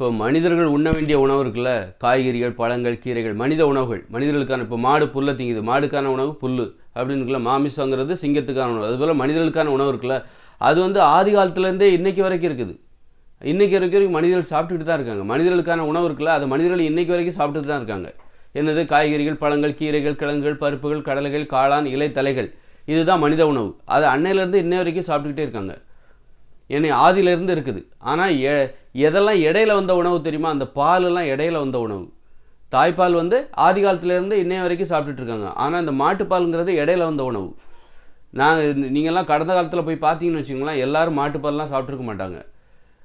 இப்போ மனிதர்கள் உண்ண வேண்டிய உணவு இருக்குல்ல? காய்கறிகள் பழங்கள் கீரைகள் மனித உணவுகள். மனிதர்களுக்கான இப்போ மாடு புல்லை திங்குது. மாடுக்கான உணவு புல் அப்படின்னு இருக்குல்ல? மாமிசங்கிறது சிங்கத்துக்கான உணவு. அதுபோல் மனிதர்களுக்கான உணவு இருக்குல்ல? அது வந்து ஆதி காலத்துலேருந்தே இன்னைக்கு வரைக்கும் இருக்குது. இன்னைக்கு வரைக்கும் மனிதர்கள் சாப்பிட்டுட்டு தான் இருக்காங்க. மனிதர்களுக்கான உணவு இருக்குல்ல? அது மனிதர்கள் இன்னைக்கு வரைக்கும் சாப்பிட்டுட்டு தான் இருக்காங்க. என்னது? காய்கறிகள் பழங்கள் கீரைகள் கிழங்குகள் பருப்புகள் கடலைகள் காளான் இலை தலைகள். இதுதான் மனித உணவு. அது அன்னையிலேருந்து இன்னை வரைக்கும் சாப்பிட்டுக்கிட்டே இருக்காங்க. என்னை ஆதியிலேருந்து இருக்குது. ஆனால் எ எதெல்லாம் இடையில வந்த உணவு தெரியுமா? அந்த பாலெல்லாம் இடையில வந்த உணவு. தாய்ப்பால் வந்து ஆதி காலத்துலேருந்து இன்னைய வரைக்கும் சாப்பிட்டுட்டு இருக்காங்க. ஆனால் இந்த மாட்டுப்பாலுங்கிறது இடையில வந்த உணவு. நான் நீங்கள்லாம் கடந்த காலத்தில் போய் பார்த்தீங்கன்னு வச்சுக்கோங்களேன் எல்லாரும் மாட்டுப்பால்லாம் சாப்பிட்ருக்க மாட்டாங்க.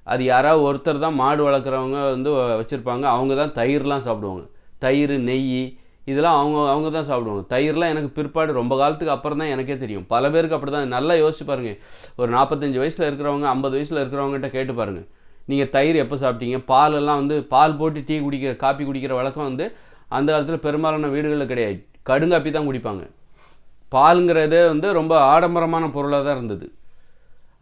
அது யாராவது ஒருத்தர் தான் மாடு வளர்க்குறவங்க வந்து வச்சுருப்பாங்க. அவங்க தான் தயிர்லாம் சாப்பிடுவாங்க. தயிர் நெய் இதெல்லாம் அவங்க அவங்க தான் சாப்பிடுவாங்க. தயிர்லாம் எனக்கு பிற்பாடு ரொம்ப காலத்துக்கு அப்புறம் தான் எனக்கே தெரியும். பல பேருக்கு அப்படி தான் நல்லா யோசிச்சு பாருங்கள் ஒரு நாற்பத்தஞ்சு வயசில் இருக்கிறவங்க ஐம்பது வயசில் இருக்கிறவங்ககிட்ட கேட்டு பாருங்கள் நீங்கள் தயிர் எப்போ சாப்பிட்டீங்க? பாலெல்லாம் வந்து பால் போட்டு டீ குடிக்கிற காப்பி குடிக்கிற வழக்கம் வந்து அந்த காலத்தில் பெரும்பாலான வீடுகளில் கிடையாது. கடுங்காப்பி தான் குடிப்பாங்க. பாலுங்கிறதே வந்து ரொம்ப ஆடம்பரமான பொருளாக தான் இருந்தது.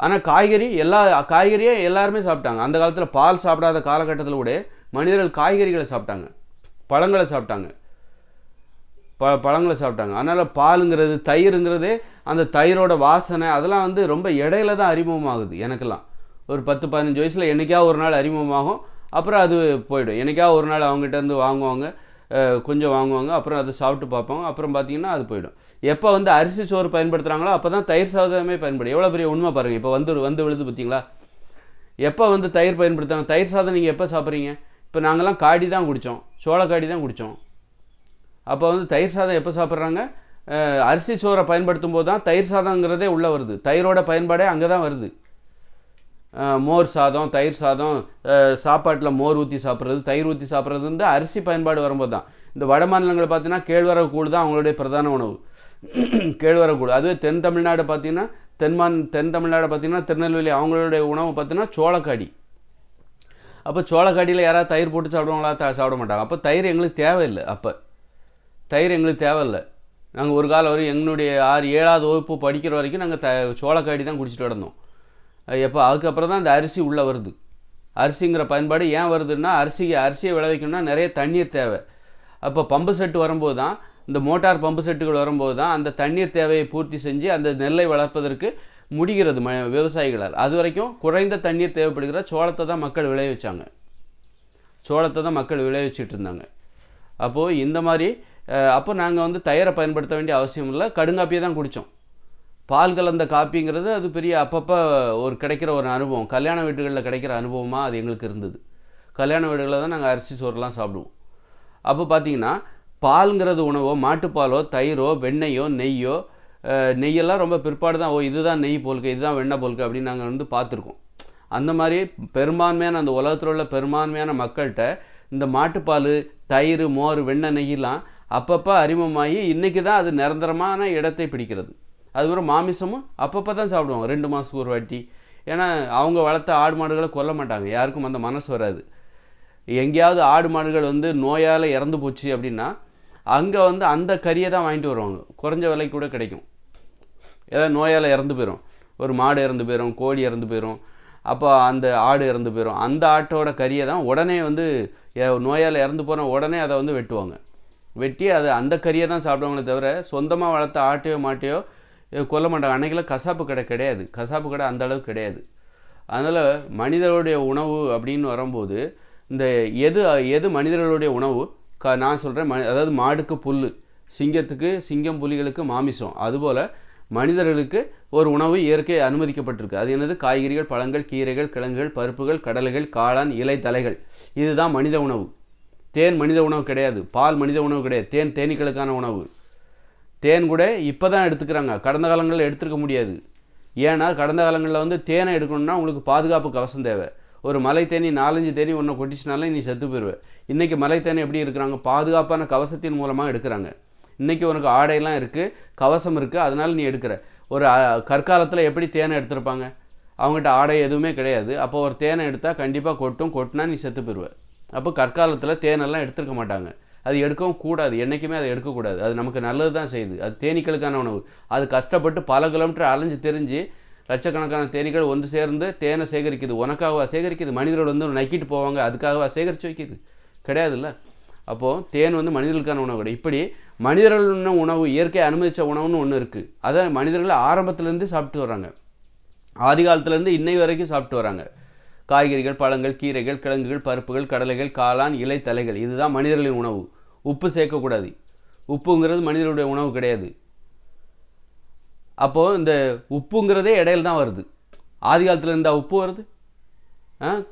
ஆனால் காய்கறி எல்லா காய்கறியே எல்லாருமே சாப்பிட்டாங்க. அந்த காலத்தில் பால் சாப்பிடாத காலகட்டத்தில் கூட மனிதர்கள் காய்கறிகளை சாப்பிட்டாங்க. பழங்களை சாப்பிட்டாங்க. ப பழங்களை சாப்பிட்டாங்க. அதனால் பாலுங்கிறது தயிருங்கிறது அந்த தயிரோட வாசனை அதெல்லாம் வந்து ரொம்ப இடையில தான் அறிமுகமாகுது எனக்கெல்லாம். ஒரு பத்து பதினஞ்சு வயசில் என்னைக்காவது ஒரு நாள் அறிமுகமாகும் அப்புறம் அது போயிடும். என்னைக்காவது ஒரு நாள் அவங்ககிட்ட இருந்து வாங்குவாங்க கொஞ்சம் வாங்குவாங்க அப்புறம் அதை சாப்பிட்டு பார்ப்பாங்க அப்புறம் பார்த்தீங்கன்னா அது போயிடும். எப்போ வந்து அரிசி சோறு பயன்படுத்துகிறாங்களோ அப்போ தான் தயிர் சாதமே பயன்படும். எவ்வளோ பெரிய உண்மை பாருங்கள் இப்போ வந்து வந்து விழுது பார்த்தீங்களா? எப்போ வந்து தயிர் பயன்படுத்துகிறாங்க தயிர் சாதம் நீங்கள் எப்போ சாப்பிட்றீங்க? இப்போ நாங்கள்லாம் காடி தான் குடித்தோம். சோள காடி தான் குடித்தோம். அப்போ வந்து தயிர் சாதம் எப்போ சாப்பிட்றாங்க? அரிசி சோறை பயன்படுத்தும் போது தான் தயிர் சாதங்கிறதே உள்ளே வருது. தயிரோட பயன்பாடே அங்கே தான் வருது. மோர் சாதம் தயிர் சாதம் சாப்பாட்டில் மோர் ஊற்றி சாப்பிட்றது தயிர் ஊற்றி சாப்பிட்றது வந்து அரிசி பயன்பாடு வரும்போது தான். இந்த வட மாநிலங்களை பார்த்தீங்கன்னா கேழ்வரகு கூழ் தான் அவங்களுடைய பிரதான உணவு. கேழ்வரகு கூழ். அதுவே தென் தமிழ்நாடு பார்த்தீங்கன்னா தென்மான் தென் தமிழ்நாடு பார்த்தீங்கன்னா திருநெல்வேலி அவங்களுடைய உணவு பார்த்தீங்கன்னா சோளக்காடி. அப்போ சோளக்காடியில் யாராவது தயிர் போட்டு சாப்பிடுவாங்களா? த- சாப்பிட மாட்டாங்க. அப்போ தயிர் எங்களுக்கு தேவையில்லை அப்போ. தயிர் எங்களுக்கு தேவையில்லை. நாங்கள் ஒரு காலம் வரையும் எங்களுடைய ஆறு ஏழாவது வகுப்பு படிக்கிற வரைக்கும் நாங்கள் த சோளக்காடி தான் குடிச்சிட்டு கிடந்தோம். எப்போ அதுக்கப்புறம் தான் இந்த அரிசி உள்ளே வருது. அரிசிங்கிற பயன்பாடு ஏன் வருதுன்னா அரிசி அரிசியை விளைவிக்கணும்னா நிறைய தண்ணீர் தேவை. அப்போ பம்பு செட்டு வரும்போது தான் இந்த மோட்டார் பம்பு செட்டுகள் வரும்போது தான் அந்த தண்ணீர் தேவையை பூர்த்தி செஞ்சு அந்த நெல்லை வளர்ப்பதற்கு முடிகிறது ம விவசாயிகளால். அது வரைக்கும் குறைந்த தண்ணீர் தேவைப்படுகிற சோளத்தை தான் மக்கள் விளைவிச்சாங்க. சோளத்தை தான் மக்கள் விளைவிச்சிட்டு இருந்தாங்க. அப்போது இந்த மாதிரி அப்போ நாங்கள் வந்து தயிரை பயன்படுத்த வேண்டிய அவசியம் இல்லை. கடுங்காப்பியை தான் குடித்தோம் பால் கலந்த காப்பிங்கிறது அது பெரிய அப்பப்போ ஒரு கிடைக்கிற ஒரு அனுபவம். கல்யாண வீடுகளில் கிடைக்கிற அனுபவமாக அது எங்களுக்கு இருந்தது. கல்யாண வீடுகளில் தான் நாங்கள் அரிசி சோறுலாம் சாப்பிடுவோம். அப்போ பார்த்தீங்கன்னா பால்ங்கிறது உணவோ மாட்டுப்பாலோ தயிரோ வெண்ணெயோ நெய்யோ நெய்யெல்லாம் ரொம்ப பிற்பாடு தான். ஓ இதுதான் நெய் போல்க்கு இதுதான் வெண்ணெய் போல்க்கு அப்படின்னு நாங்கள் வந்து பார்த்துருக்கோம். அந்த மாதிரி பெரும்பான்மையான அந்த உலகத்தில் உள்ள பெரும்பான்மையான மக்கள்கிட்ட இந்த மாட்டுப்பால் தயிர் மோர் வெண்ணெய் நெய்யெல்லாம் அப்பப்போ அறிமுகமாகி இன்றைக்கி தான் அது நிரந்தரமான இடத்தை பிடிக்கிறது. அதுக்கப்புறம் மாமிசமும் அப்பப்போ தான் சாப்பிடுவாங்க. ரெண்டு மாதத்துக்கு ஒரு வாட்டி. ஏன்னா அவங்க வளர்த்த ஆடு மாடுகளை கொல்ல மாட்டாங்க. யாருக்கும் அந்த மனசு வராது. எங்கேயாவது ஆடு மாடுகள் வந்து நோயால் இறந்து போச்சு அப்படின்னா அங்கே வந்து அந்த கறியை தான் வாங்கிட்டு வருவாங்க. குறைஞ்ச விலைக்கு கூட கிடைக்கும். ஏதாவது நோயால் இறந்து போயிடும் ஒரு மாடு இறந்து போயிடும் கோழி இறந்து போயிடும் அப்போ அந்த ஆடு இறந்து போயிடும் அந்த ஆட்டோட கறியை தான் உடனே வந்து நோயால் இறந்து போன உடனே அதை வந்து வெட்டுவாங்க. வெட்டி அது அந்த கறியை தான் சாப்பிடுவாங்களே தவிர சொந்தமாக வளர்த்த ஆட்டையோ மாட்டையோ கொல்ல மாட்டாங்க. அன்றைக்கெல்லாம் கசாப்பு கடை கிடையாது. கசாப்பு கடை அந்த அளவுக்கு கிடையாது. அதனால் மனிதர்களுடைய உணவு அப்படின்னு வரும்போது இந்த எது எது மனிதர்களுடைய உணவு? க நான் சொல்கிறேன் ம அதாவது மாடுக்கு புல் சிங்கத்துக்கு சிங்கம் புலிகளுக்கு மாமிசம். அதுபோல் மனிதர்களுக்கு ஒரு உணவு இயற்கை அனுமதிக்கப்பட்டிருக்கு. அது என்னது? காய்கறிகள் பழங்கள் கீரைகள் கிழங்குகள் பருப்புகள் கடலைகள் காளான் இலை தலைகள். இதுதான் மனித உணவு. தேன் மனித உணவு கிடையாது. பால் மனித உணவு கிடையாது. தேன் தேனீக்களுக்கான உணவு. தேன் கூட இப்போ தான் எடுத்துக்கிறாங்க. கடந்த காலங்களில் எடுத்துருக்க முடியாது. ஏன்னா கடந்த காலங்களில் வந்து தேனை எடுக்கணும்னா உங்களுக்கு பாதுகாப்பு கவசம் தேவை. ஒரு மலை தேனி நாலஞ்சு தேனி ஒன்றை கொட்டிச்சினாலே நீ செத்து போயிடுவ இன்றைக்கி மலை தேனி எப்படி இருக்கிறாங்க? பாதுகாப்பான கவசத்தின் மூலமாக எடுக்கிறாங்க. இன்றைக்கி உனக்கு ஆடையெல்லாம் இருக்குது கவசம் இருக்குது அதனால் நீ எடுக்கிற. ஒரு கற்காலத்தில் எப்படி தேனை எடுத்திருப்பாங்க? அவங்ககிட்ட ஆடை எதுவுமே கிடையாது. அப்போ ஒரு தேனை எடுத்தால் கண்டிப்பாக கொட்டும். கொட்டினா நீ செத்து போயிடுவேன் அப்போ கற்காலத்தில் தேனெல்லாம் எடுத்திருக்க மாட்டாங்க. அது எடுக்கவும் கூடாது. என்றைக்குமே அதை எடுக்கக்கூடாது அது நமக்கு நல்லது தான் செய்யுது. அது தேனீக்களுக்கான உணவு. அது கஷ்டப்பட்டு பல கிலோமீட்டர் அலைஞ்சு தெரிஞ்சு லட்சக்கணக்கான தேனீக்கள் ஒன்று சேர்ந்து தேனை சேகரிக்குது. உனக்காகவா சேகரிக்குது? மனிதர்கள் வந்து நக்கிட்டு போவாங்க. அதுக்காகவா சேகரித்து வைக்குது? கிடையாதுல்ல. அப்போது தேன் வந்து மனிதர்களுக்கான உணவு கிடையாது. இப்படி மனிதர்கள் உணவு இயற்கை அனுமதித்த உணவுன்னு ஒன்று இருக்குது அதை மனிதர்கள் ஆரம்பத்துலேருந்து சாப்பிட்டு வராங்க ஆதி காலத்துலேருந்து இன்னை வரைக்கும் சாப்பிட்டு வராங்க காய்கறிகள் பழங்கள் கீரைகள் கிழங்குகள் பருப்புகள் கடலைகள் காளான் இலை தலைகள். இதுதான் மனிதர்களின் உணவு. உப்பு சேர்க்கக்கூடாது. உப்புங்கிறது மனிதருடைய உணவு கிடையாது. அப்போது இந்த உப்புங்கிறதே இடையில தான் வருது. ஆதி காலத்தில் இருந்தால் உப்பு வருது.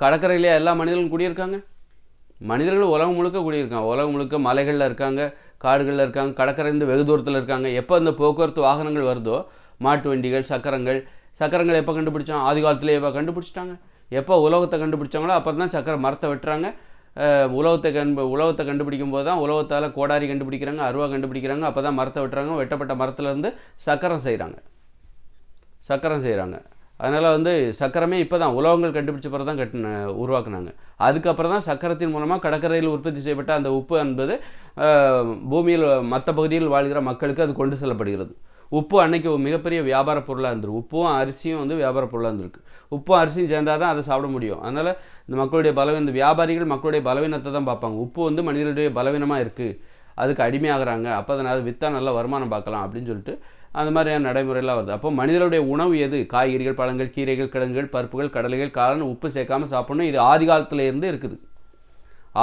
கடற்கரையிலேயே எல்லா மனிதர்களும் குடியிருக்காங்க. மனிதர்கள் உலகம் முழுக்க குடியிருக்காங்க. உலகம் முழுக்க மலைகளில் இருக்காங்க காடுகளில் இருக்காங்க கடற்கரைந்து வெகு தூரத்தில் இருக்காங்க. எப்போ இந்த போக்குவரத்து வாகனங்கள் வருதோ மாட்டு வண்டிகள் சக்கரங்கள் சக்கரங்கள் எப்போ கண்டுபிடிச்சோம்? ஆதி காலத்திலே எப்போ கண்டுபிடிச்சிட்டாங்க? எப்போ உலகத்தை கண்டுபிடிச்சாங்களோ அப்போ தான் சக்கரை மரத்தை வெட்டுறாங்க. உலகத்தை கண்டு உலகத்தை கண்டுபிடிக்கும் போது தான் உலகத்தால் கோடாரி கண்டுபிடிக்கிறாங்க அருவா கண்டுபிடிக்கிறாங்க அப்போ தான் மரத்தை வெட்டுறாங்க. வெட்டப்பட்ட மரத்துலேருந்து சக்கரம் செய்கிறாங்க சக்கரம் செய்கிறாங்க அதனால் வந்து சக்கரமே இப்போ தான் உலகங்கள் கண்டுபிடிச்ச பிறகு தான் கட்டின உருவாக்குனாங்க. அதுக்கப்புறம் தான் சக்கரத்தின் மூலமாக கடற்கரையில் உற்பத்தி செய்யப்பட்ட அந்த உப்பு என்பது பூமியில் மற்ற பகுதியில் வாழ்கிற மக்களுக்கு அது கொண்டு செல்லப்படுகிறது. உப்பு அன்னைக்கு ஒரு மிகப்பெரிய வியாபார பொருளாக இருந்திருக்கு. உப்பும் அரிசியும் வந்து வியாபார பொருளாக இருந்திருக்கு. உப்பும் அரிசியும் சேர்ந்தால் தான் அதை சாப்பிட முடியும். அதனால் இந்த மக்களுடைய பலவீன இந்த வியாபாரிகள் மக்களுடைய பலவீனத்தை தான் பார்ப்பாங்க. உப்பு வந்து மனிதனுடைய பலவீனமாக இருக்குது அதுக்கு அடிமையாகிறாங்க. அப்போ அதை அதை விற்றா நல்ல வருமானம் பார்க்கலாம் அப்படின்னு சொல்லிட்டு அந்த மாதிரியான நடைமுறையெல்லாம் வருது. அப்போ மனிதனுடைய உணவு எது? காய்கறிகள் பழங்கள் கீரைகள் கிழங்குகள் பருப்புகள் கடலைகள் காளான் உப்பு சேர்க்காமல் சாப்பிடணும். இது ஆதி காலத்துலேருந்து இருக்குது.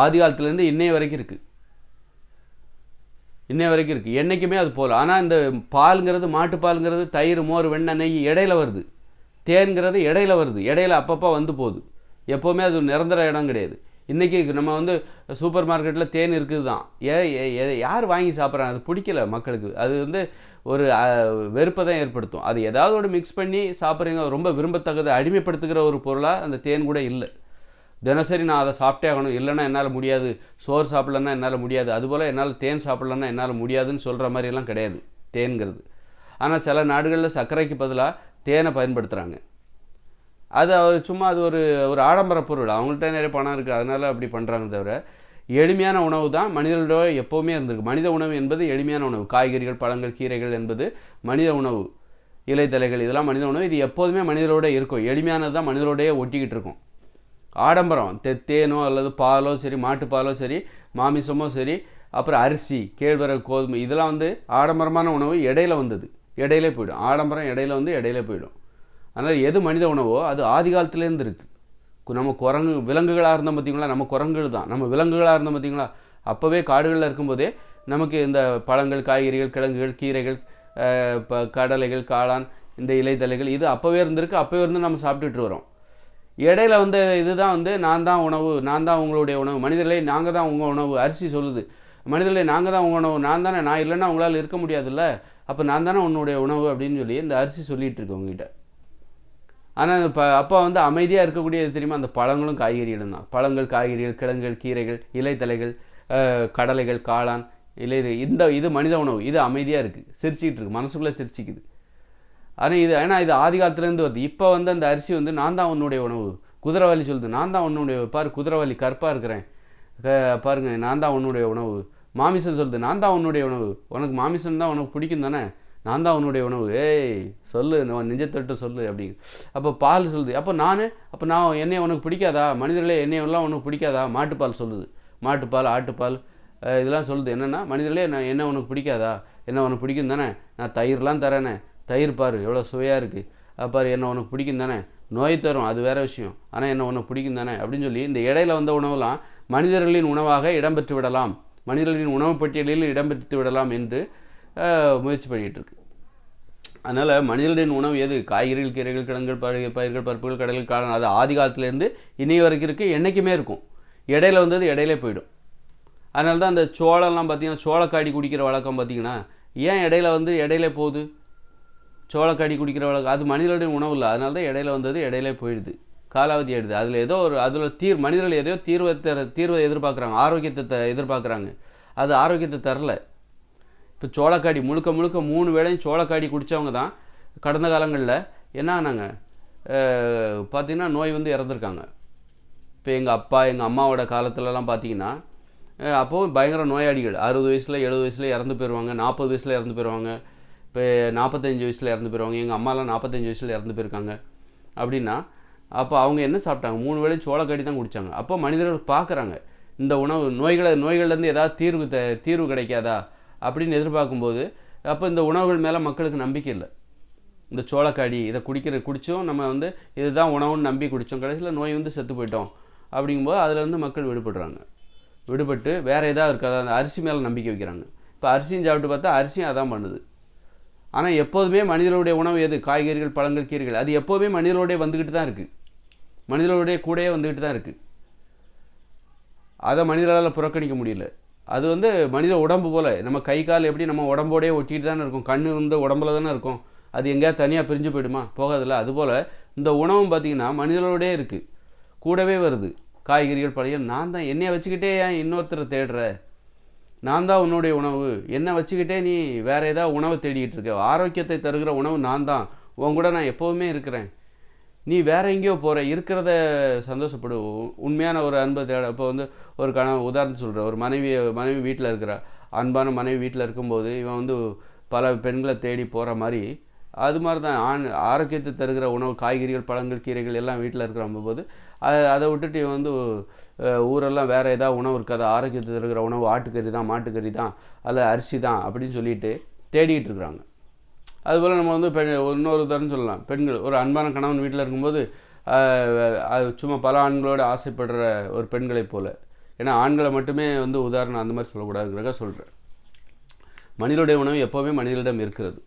ஆதி காலத்துலேருந்து இன்னைய வரைக்கும் இருக்குது இன்ன வரைக்கும் இருக்குது என்றைக்குமே அது போகல ஆனால் இந்த பாலுங்கிறது மாட்டுப்பாலுங்கிறது தயிர் மோர் வெண்ணெய் நெய் இடையில வருது. தேன்கிறது இடையில வருது. இடையில அப்பப்போ வந்து போகுது. எப்போவுமே அது நிரந்தர இடம் கிடையாது. இன்றைக்கி நம்ம வந்து சூப்பர் மார்க்கெட்டில் தேன் இருக்குது தான் ஏ யார் வாங்கி சாப்பிட்றாங்க? அது பிடிக்கல மக்களுக்கு. அது வந்து ஒரு வெறுப்பை தான் ஏற்படுத்தும். அது ஏதாவது ஒரு மிக்ஸ் பண்ணி சாப்பிட்றீங்க. ரொம்ப விரும்பத்தக்கதை அடிமைப்படுத்துகிற ஒரு பொருளாக அந்த தேன் கூட இல்லை. தினசரி நான் அதை சாப்பிட்டே ஆகணும். இல்லைன்னா என்னால் முடியாது. சோறு சாப்பிட்லன்னா என்னால் முடியாது. அதுபோல் என்னால் தேன் சாப்பிட்லன்னா என்னால் முடியாதுன்னு சொல்கிற மாதிரியெல்லாம் கிடையாது. தேன்கிறது ஆனால் சில நாடுகளில் சர்க்கரைக்கு பதிலாக தேனை பயன்படுத்துகிறாங்க அது அவர் சும்மா அது ஒரு ஒரு ஆடம்பர பொருள். அவங்கள்ட்ட நிறைய பணம் இருக்குது அதனால் அப்படி பண்ணுறாங்க தவிர எளிமையான உணவு தான் மனிதர்களோட எப்போவுமே இருந்திருக்கு. மனித உணவு என்பது எளிமையான உணவு. காய்கறிகள் பழங்கள் கீரைகள் என்பது மனித உணவு. இலைத்தலைகள் இதெல்லாம் மனித உணவு. இது எப்போதுமே மனிதரோட இருக்கும். எளிமையானது தான் மனிதரோடையே ஒட்டிக்கிட்டு இருக்கும். ஆடம்பரம். தெத்தேனோ அல்லது பாலோ சரி மாட்டுப்பாலோ சரி மாமிசமோ சரி அப்புறம் அரிசி கேழ்வரகு கோதுமை இதெல்லாம் வந்து ஆடம்பரமான உணவு இடையில வந்தது. இடையில போயிடும். ஆடம்பரம் இடையில வந்து இடையில போயிடும். அதனால் எது மனித உணவோ அது ஆதி காலத்துலேருந்து இருக்குது நம்ம குரங்கு விலங்குகளாக இருந்தோம் பார்த்திங்களா நம்ம குரங்குகள் தான். நம்ம விலங்குகளாக இருந்தோம் பார்த்திங்களா அப்போவே காடுகளில் இருக்கும்போதே நமக்கு இந்த பழங்கள் காய்கறிகள் கிழங்குகள் கீரைகள் கடலைகள் காளான் இந்த இலைத்தலைகள் இது அப்போவே இருந்திருக்கு. அப்போவே இருந்து நம்ம சாப்பிட்டுட்டு வரோம் இடையில வந்து இதுதான் வந்து நான் தான் உணவு நான் தான் உங்களுடைய உணவு. மனிதர்களே நாங்கள் தான் உங்கள் உணவு அரிசி சொல்லுது. மனிதர்களே நாங்கள் தான் உங்கள் உணவு நான் தானே நான் இல்லைன்னா உங்களால் இருக்க முடியாதுல்ல? அப்போ நான் தானே உன்னுடைய உணவு அப்படின்னு சொல்லி இந்த அரிசி சொல்லிகிட்டு இருக்கு உங்ககிட்ட. ஆனால் இப்போ அப்பா வந்து அமைதியாக இருக்கக்கூடியது தெரியுமா? அந்த பழங்களும் காய்கறிகளும் தான். பழங்கள் காய்கறிகள் கிழங்குகள் கீரைகள் இலைத்தலைகள் கடலைகள் காளான் இலை இந்த இது மனித உணவு. இது அமைதியாக இருக்குது சிரிச்சிக்கிட்டு இருக்குது மனசுக்குள்ளே சிரிச்சிக்குது. ஆனால் இது ஏன்னா இது ஆதி காலத்துலேருந்து வருது. இப்போ வந்து அந்த அரிசி வந்து நான் தான் உன்னுடைய உணவு. குதிரவாளி சொல்லுது நான் தான் உன்னுடைய பாரு குதிரவாளி கற்பாக இருக்கிறேன். பாருங்க நான் தான் உன்னுடைய உணவு. மாமிசம் சொல்லுது நான் தான் உன்னுடைய உணவு. உனக்கு மாமிசம் தான் உனக்கு பிடிக்கும் தானே? நான் தான் உன்னுடைய உணவு. ஏய் சொல்லு நான் நெஞ்சத்தட்டு சொல்லு அப்படிங்க அப்போ பால் சொல்லுது அப்போ நான் அப்போ நான் என்னை உனக்கு பிடிக்காதா? மனிதர்களே என்னையெல்லாம் உனக்கு பிடிக்காதா? மாட்டுப்பால் சொல்லுது. மாட்டுப்பால் ஆட்டுப்பால் இதெல்லாம் சொல்லுது. என்னென்னா மனிதர்களே நான் என்ன உனக்கு பிடிக்காதா? என்ன உனக்கு பிடிக்கும் தானே? நான் தயிர்லாம் தரேனே. தயிர் பாரு எவ்வளோ சுவையாக இருக்குது பாரு என்ன உனக்கு பிடிக்கும் தானே? நோய் தரும் அது வேறு விஷயம். ஆனால் என்ன உனக்கு பிடிக்கும் தானே? அப்படின்னு சொல்லி இந்த இடையில வந்த உணவுலாம் மனிதர்களின் உணவாக இடம்பெற்று விடலாம். மனிதர்களின் உணவு பட்டியலில் இடம்பெற்று விடலாம் என்று முயற்சி பண்ணிகிட்டு இருக்கு. அதனால் மனிதர்களின் உணவு எது? காய்கறிகள் கீரைகள் கிழங்குகள் பயிர்கள் பயிர்கள் பருப்புகள் கடல்கள் காலம் அது ஆதி காலத்துலேருந்து இனி வரைக்கும் இருக்குது என்றைக்குமே இருக்கும். இடையில வந்தது இடையிலே போயிடும். அதனால தான் அந்த சோளம்லாம் பார்த்திங்கன்னா சோளக்காடி குடிக்கிற வழக்கம் பார்த்திங்கன்னா ஏன் இடையில வந்து இடையில போகுது? சோளக்காடி குடிக்கிற வழக்கம் அது மனிதனுடைய உணவு இல்லை அதனால தான் இடையில வந்தது இடையிலே போயிடுது. காலாவதி ஆயிடுது. அதில் ஏதோ ஒரு அதில் தீர் மனிதர்கள் எதையோ தீர்வை தர தீர்வை எதிர்பார்க்குறாங்க. ஆரோக்கியத்தை த எதிர்பார்க்குறாங்க. அது ஆரோக்கியத்தை தரல. இப்போ சோளக்காடி முழுக்க முழுக்க மூணு வேளையும் சோளக்காடி குடித்தவங்க தான் கடந்த காலங்களில் என்ன ஆனாங்க? பார்த்திங்கன்னா நோய் வந்து இறந்துருக்காங்க. இப்போ எங்கள் அப்பா எங்கள் அம்மாவோட காலத்துலலாம் பார்த்தீங்கன்னா அப்போது பயங்கர நோயாளிகள். அறுபது வயசில் எழுபது வயசில் இறந்து போயிடுவாங்க நாற்பது வயசில் இறந்து போயிடுவாங்க இப்போ நாற்பத்தஞ்சு வயசில் இறந்து போயிருவாங்க. எங்கள் அம்மாலாம் நாற்பத்தஞ்சு வயசில் இறந்து போயிருக்காங்க. அப்படின்னா அப்போ அவங்க என்ன சாப்பிட்டாங்க? மூணு வேளை சோளக்கடி தான் குடித்தாங்க அப்போ மனிதர்கள் பார்க்குறாங்க இந்த உணவு நோய்களை நோய்கள்லேருந்து ஏதாவது தீர்வு த தீர்வு கிடைக்காதா? அப்படின்னு எதிர்பார்க்கும்போது அப்போ இந்த உணவுகள் மேலே மக்களுக்கு நம்பிக்கை இல்லை. இந்த சோளக்காடி இதை குடிக்கிற குடித்தோம் நம்ம வந்து இதுதான் உணவுன்னு நம்பி குடித்தோம் கடைசியில் நோய் வந்து செத்து போயிட்டோம். அப்படிங்கும்போது அதுலேருந்து மக்கள் விடுபடுறாங்க. விடுபட்டு வேறு எதாவது இருக்காது அந்த அரிசி மேலே நம்பிக்கை வைக்கிறாங்க. இப்போ அரிசியும் சாப்பிட்டு பார்த்தா அரிசியும் அதான் பண்ணுது. ஆனால் எப்போதுமே மனிதர்களுடைய உணவு எது? காய்கறிகள் பழங்கள் கீரைகள். அது எப்போதுமே மனிதர்களுடைய வந்துக்கிட்டு தான் இருக்குது மனிதர்களுடைய கூடையே வந்துக்கிட்டு தான் இருக்குது அதை மனிதர்களால் புறக்கணிக்க முடியல. அது வந்து மனித உடம்பு போல். நம்ம கை கால் எப்படி நம்ம உடம்போடயே ஒட்டிகிட்டு தானே இருக்கும். கண்ணு இருந்த உடம்புல தானே இருக்கும். அது எங்கேயாவது தனியாக பிரிஞ்சு போயிடுமா? போகாதில்ல. அதுபோல் இந்த உணவும் பார்த்திங்கன்னா மனிதர்களோடயே இருக்குது கூடவே வருது. காய்கறிகள் பழைய நான் தான் என்னையை வச்சுக்கிட்டே ஏன் இன்னொருத்தரை தேடுற? நான் தான் உன்னுடைய உணவு. என்னை வச்சுக்கிட்டே நீ வேற ஏதாவது உணவை தேடிக்கிட்டு இருக்க. ஆரோக்கியத்தை தருகிற உணவு நான் தான் உன் கூட நான் எப்போவுமே இருக்கிறேன். நீ வேற எங்கேயோ போகிற இருக்கிறத சந்தோஷப்படு. உ- உண்மையான ஒரு அன்பை தேட. இப்போ வந்து ஒரு கண உதாரணம் சொல்கிற ஒரு மனைவி மனைவி வீட்டில் இருக்கிற. அன்பான மனைவி வீட்டில் இருக்கும்போது இவன் வந்து பல பெண்களை தேடி போகிற மாதிரி அது மாதிரி தான் ஆண் ஆரோக்கியத்தை தருகிற உணவு காய்கறிகள் பழங்கள் கீரைகள் எல்லாம் வீட்டில் இருக்கிற போது அதை அதை விட்டுட்டு இவன் வந்து ஊரெல்லாம் வேறு ஏதாவது உணவு இருக்காது? ஆரோக்கியத்தை இருக்கிற உணவு ஆட்டுக்கறி தான் மாட்டுக்கறி தான் அல்ல அரிசி தான் அப்படின்னு சொல்லிட்டு தேடிட்டு இருக்கிறாங்க. அதுபோல் நம்ம வந்து பெண் இன்னொரு தரம் சொல்லலாம். பெண்கள் ஒரு அன்பான கணவன் வீட்டில் இருக்கும்போது அது சும்மா பல ஆண்களோடு ஆசைப்படுற ஒரு பெண்களைப் போல். ஏன்னா ஆண்களை மட்டுமே வந்து உதாரணம் அந்த மாதிரி சொல்லக்கூடாதுங்கிறத சொல்கிறேன் மனிதனுடைய உணவு எப்போவுமே மனிதனிடம் இருக்கிறது.